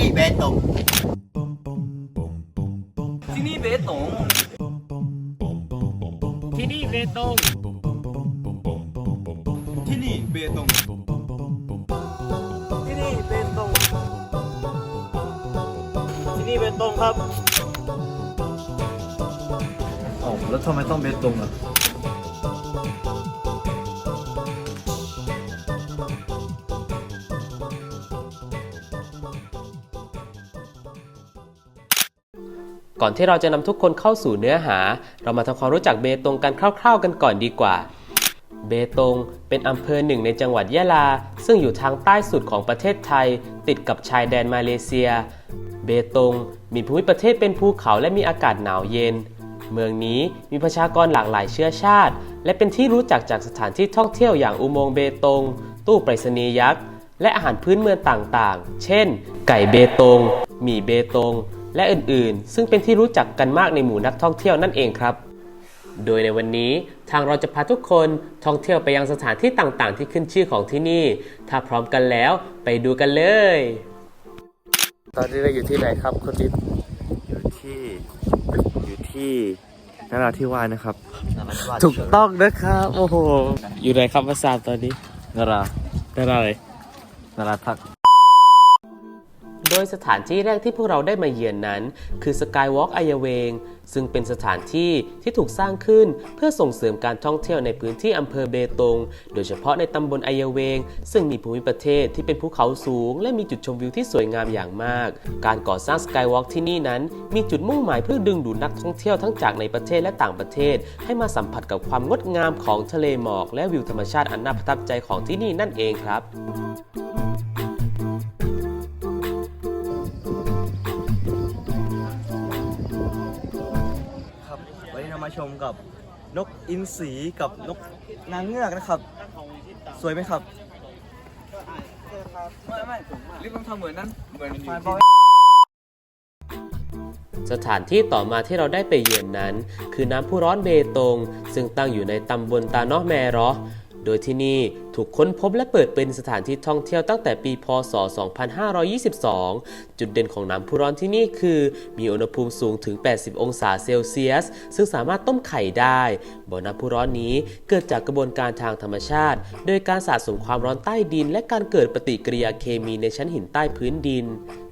นี่เบตงที่นี่เบตงที่นี่เบตงที่นี่เบตงที่นี่เบตงที่นี่เบตงครับอ๋อแล้วทำไมต้องเบตงอะ ก่อนที่เราจะนำทุกคนเข้าสู่เนื้อหา เรามาทำความรู้จักเบตงกันคร่าว ๆ กันก่อนดีกว่า เบตงเป็นอำเภอหนึ่งในจังหวัดยะลา ซึ่งอยู่ทางใต้สุดของประเทศไทย ติดกับชายแดนมาเลเซีย เบตงมีภูมิประเทศเป็นภูเขาและมีอากาศหนาวเย็น เมืองนี้มีประชากรหลากหลายเชื้อชาติ และเป็นที่รู้จักจากสถานที่ท่องเที่ยวอย่างอุโมงค์เบตง ตู้ไปรษณีย์ยักษ์และอาหารพื้นเมืองต่างๆ เช่น ไก่เบตง หมี่เบตง และอื่นๆ ซึ่งเป็นที่รู้จักกันมากในหมู่นักท่องเที่ยวนั่นเองครับ โดยในวันนี้ทางเราจะพาทุกคนท่องเที่ยวไปยังสถานที่ต่างๆ ที่ขึ้นชื่อของที่นี่ ถ้าพร้อมกันแล้วไปดูกันเลย ตอนนี้เราอยู่ที่ไหนครับคุณดิษอยู่ที่อยู่ที่นราธิวาสนะครับ ถูกต้องนะครับโอ้โหอยู่ไหนครับภาษาตอนนี้นาราได้อะไรนาราทัก โดยสถานที่แรกที่พวกเราได้มาเยือนนั้น คือสกายวอล์กอายเวง ซึ่งเป็นสถานที่ที่ถูกสร้างขึ้นเพื่อส่งเสริมการท่องเที่ยวในพื้นที่อำเภอเบตง โดยเฉพาะในตำบลอายเวง ซึ่งมีภูมิประเทศที่เป็นภูเขาสูง และมีจุดชมวิวที่สวยงามอย่างมาก การก่อสร้างสกายวอล์กที่นี่นั้นมีจุดมุ่งหมายเพื่อดึงดูดนักท่องเที่ยวทั้งจากในประเทศและต่างประเทศ ให้มาสัมผัสกับความงดงามของทะเลหมอก และวิวธรรมชาติอันน่าประทับใจของที่นี่นั่นเองครับ มาชมกับนกอินทรีกับนกนางเงือกนะครับ สวยไหมครับไม่ไม่รีบต้องทำเหมือนนั้นเหมือนไฟบอลสถานที่ต่อมาที่เราได้ไปเยือนนั้น คือน้ำพุร้อนเบตง ซึ่งตั้งอยู่ในตำบลตาเนอะแมรอ โดยที่นี่ถูกค้นพบและเปิดเป็นสถานที่ท่องเที่ยวตั้งแต่ปีพศ 2522 จุดเด่นของน้ำพุร้อนที่นี่คือ มีอุณหภูมิสูงถึง 80 องศาเซลเซียส ซึ่งสามารถต้มไข่ได้ บ่อน้ำพุร้อนนี้เกิดจากกระบวนการทางธรรมชาติ โดยการสะสมความร้อนใต้ดิน และการเกิดปฏิกิริยาเคมีในชั้นหินใต้พื้นดิน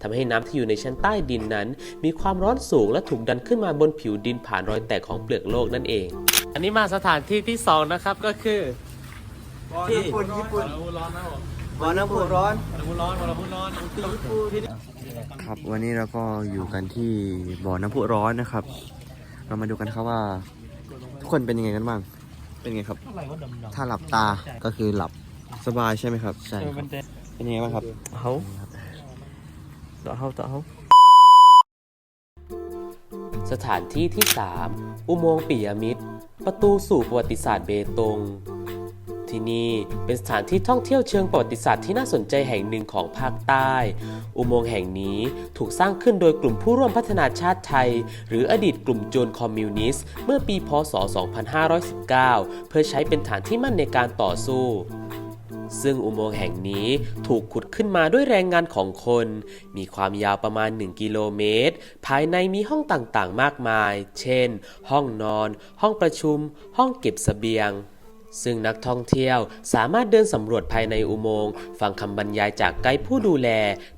ทำให้น้ำที่อยู่ในชั้นใต้ดินนั้น มีความร้อนสูงและถูกดันขึ้นมาบนผิวดินผ่านรอยแตกของเปลือกโลกนั่นเอง อันนี้มาสถานที่ที่สองนะครับก็คือ ที่ญี่ปุ่นญี่ปุ่นบ่อน้ำพุร้อนครับวันนี้เราก็อยู่กันที่บ่อน้ำพุร้อนนะครับ เรามาดูกันครับว่า ทุกคนเป็นยังไงกันบ้าง เป็นไงครับ ถ้าหลับตาก็คือหลับสบายใช่ไหมครับใช่ครับเป็นยังไงบ้างครับเขาต่อเขาต่อเขาสถานที่ที่ 3 อุโมงค์ปิยมิตร ประตูสู่ประวัติศาสตร์เบตง ที่นี่เป็นสถานที่ท่องเที่ยวเชิงประวัติศาสตร์ที่น่าสนใจแห่งหนึ่งของภาคใต้ อุโมงค์แห่งนี้ถูกสร้างขึ้นโดยกลุ่มผู้ร่วมพัฒนาชาติไทย หรืออดีตกลุ่มโจรคอมมิวนิสต์เมื่อปี พศ 2519 เพื่อใช้เป็นฐานที่มั่นในการต่อสู้ซึ่งอุโมงค์แห่งนี้ถูกขุดขึ้นมาด้วยแรงงานของคน มีความยาวประมาณ 1 กิโลเมตร ภายในมีห้องต่างๆ มากมาย เช่น ห้องนอน ห้องประชุม ห้องเก็บเสบียง ซึ่งนักท่องเที่ยวสามารถเดินสำรวจภายในอุโมงค์ฟังคำบรรยายจากไกด์ผู้ดูแล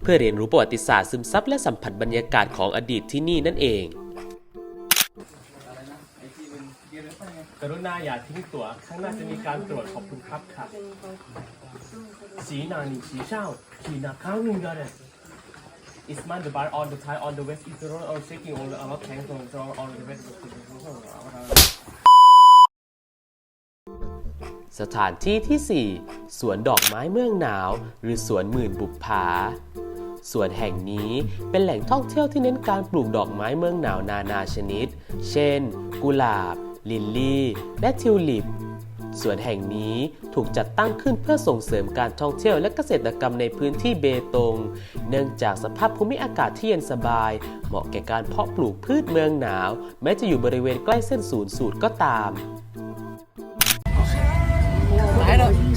เพื่อเรียนรู้ประวัติศาสตร์ซึมซับและสัมผัสบรรยากาศของอดีตที่นี่นั่นเองกรุณาอย่าทิ้งตั๋วข้างหน้าจะมีการตรวจขอบคุณครับค่ะสีนานีสีเช่าขีนาข้างหนึ่งกันเลย Is man the bar on the Thai on the west east road or shaking on the a lot tank on the on the west สถานที่ที่ 4 สวนดอกไม้เมืองหนาว หรือสวนหมื่นบุปผาสวนแห่งนี้เป็นแหล่งท่องเที่ยวที่เน้นการปลูกดอกไม้เมืองหนาวนานาชนิด เช่น กุหลาบ ลิลลี่ และทิวลิปสวนแห่งนี้ถูกจัดตั้งขึ้นเพื่อส่งเสริมการท่องเที่ยวและเกษตรกรรมในพื้นที่เบตง เนื่องจากสภาพภูมิอากาศที่เย็นสบาย เหมาะแก่การเพาะปลูกพืชเมืองหนาว แม้จะอยู่บริเวณใกล้เส้นศูนย์สูตรก็ตาม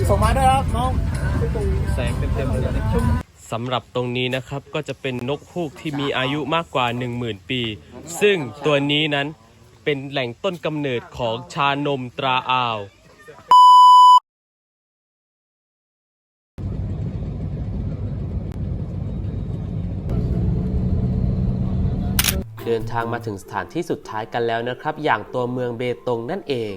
ส่งมาด้วยครับน้องแสงเต็มๆเลยสำหรับตรงนี้นะครับก็จะเป็นนกฮูกที่มีอายุมากกว่า 10,000 ปี ซึ่งตัวนี้นั้นเป็นแหล่งต้นกำเนิดของชานมตราอาวเดินทางมาถึงสถานที่สุดท้ายกันแล้วนะครับ อย่างตัวเมืองเบตงนั่นเอง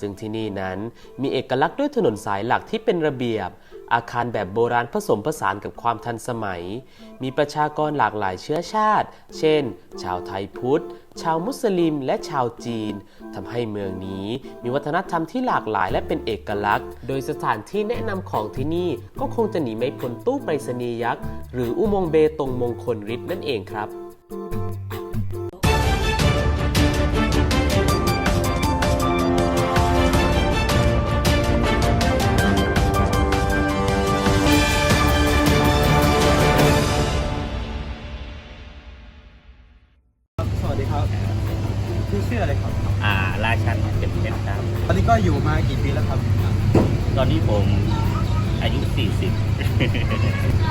ซึ่งที่นี่นั้นมีเอกลักษณ์ด้วยถนนสายหลักที่เป็นระเบียบ อาคารแบบโบราณผสมผสานกับความทันสมัย มีประชากรหลากหลายเชื้อชาติ เช่น ชาวไทยพุทธ ชาวมุสลิม และชาวจีนทำให้เมืองนี้มีวัฒนธรรมที่หลากหลายและเป็นเอกลักษณ์ โดยสถานที่แนะนำของที่นี่ก็คงจะหนีไม่พ้นตู้ไปรษณีย์ยักษ์ หรืออุโมงค์เบตงมงคลฤทธิ์นั่นเองครับ ตอนนี้ผมอายุ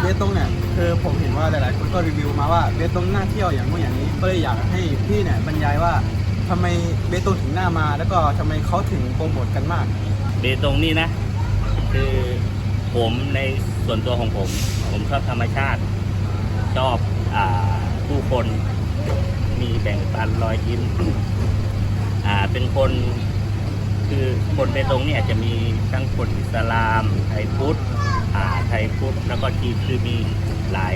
เบตงเนี่ยคือผมเห็นว่าหลายๆ คนก็รีวิวมาว่าเบตงน่าเที่ยวอย่างนู้นอย่างนี้ก็เลยอยากให้พี่เนี่ยบรรยายว่าทำไมเบตงถึงน่ามา แล้วก็ทำไมเขาถึงโปรโมทกันมาก40เบตงนี่นะ คือผมในส่วนตัวของผม ผมชอบธรรมชาติ ชอบอ่าผู้คนมีแบ่งปันรอยยิ้ม อ่าเป็นคน คือคนเบตงเนี่ยจะมีทั้งคนอิสลาม ไทยพุทธอ่าไทยพุทธแล้วก็จีนคือมีหลาย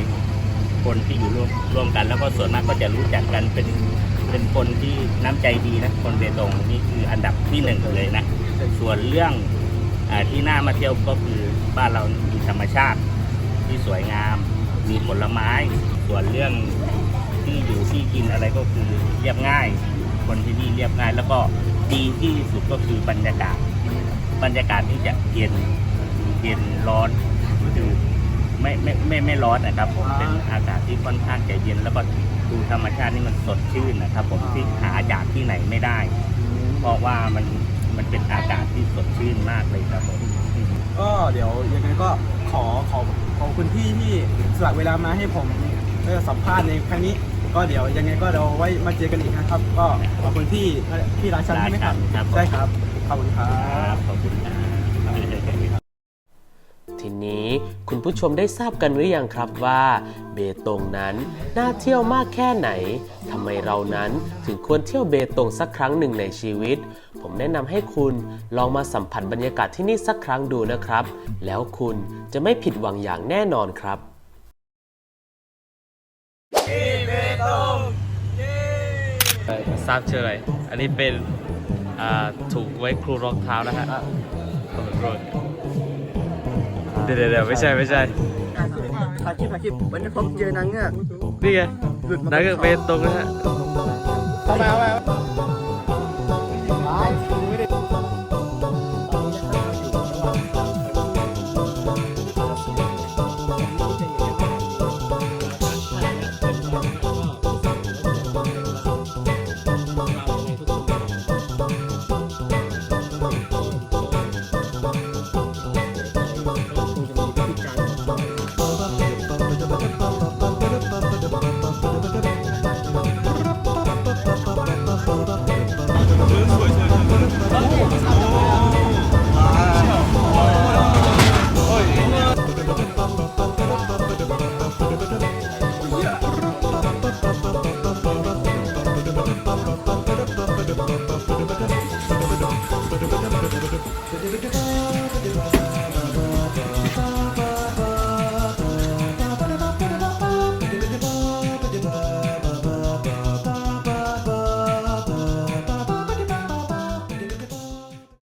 คนที่อยู่ร่วมร่วมกัน แล้วก็ส่วนมากก็จะรู้จักกันเป็นเป็นคนที่น้ำใจดีนะคนเบตงนี่คืออันดับที่หนึ่งเลยนะส่วนเรื่องอาที่น่ามาเที่ยวก็คือบ้านเรามีธรรมชาติที่สวยงาม มีผลไม้ ส่วนเรื่องที่อยู่ที่กินอะไรก็คือเรียบง่าย คนที่นี่เรียบง่ายแล้วก็ ดีที่สุดก็คือบรรยากาศ บรรยากาศที่จะเย็นเย็นร้อนคือไม่ไม่ไม่ไม่ร้อนนะครับผมเป็นอากาศที่ค่อนข้างจะเย็นแล้วก็ดูธรรมชาตินี่มันสดชื่นนะครับผมที่หาจากที่ไหนไม่ได้ เพราะว่ามันมันเป็นอากาศที่สดชื่นมากเลยครับผมก็เดี๋ยวยังไงก็ขอขอขอบคุณพี่ที่สละเวลามาให้ผมได้สัมภาษณ์ในครั้งนี้ ก็เดี๋ยวยังไงก็เราไว้มาเจอกันอีกนะครับ ก็ขอบคุณพี่พี่ราชันใช่ไหมครับราชันครับผม ใช่ครับขอบคุณครัครับ บขอบคุณครับ ทีนี้คุณผู้ชมได้ทราบกันหรือยังครับว่า เบตงนั้นน่าเที่ยวมากแค่ไหนทำไมเรานั้นถึงควรเที่ยวเบตงสักครั้งหนึ่งในชีวิต ผมแนะนำให้คุณลองมาสัมผัสบรรยากาศที่นี่สักครั้งดูนะครับ แล้วคุณจะไม่ผิดหวังอย่างแน่นอนครับ ทราบชื่ออะไร อันนี้เป็นถูกไว้ครูรองเท้านะฮะเดี๋ยวเดี๋ยวไม่ใช่ไม่ใช่ถ่ายคลิปถ่ายคลิปวันนี้ผมเจอนางเงือกนี่ไงนักเบตงนะฮะเข้าไปเข้าไป Thank you.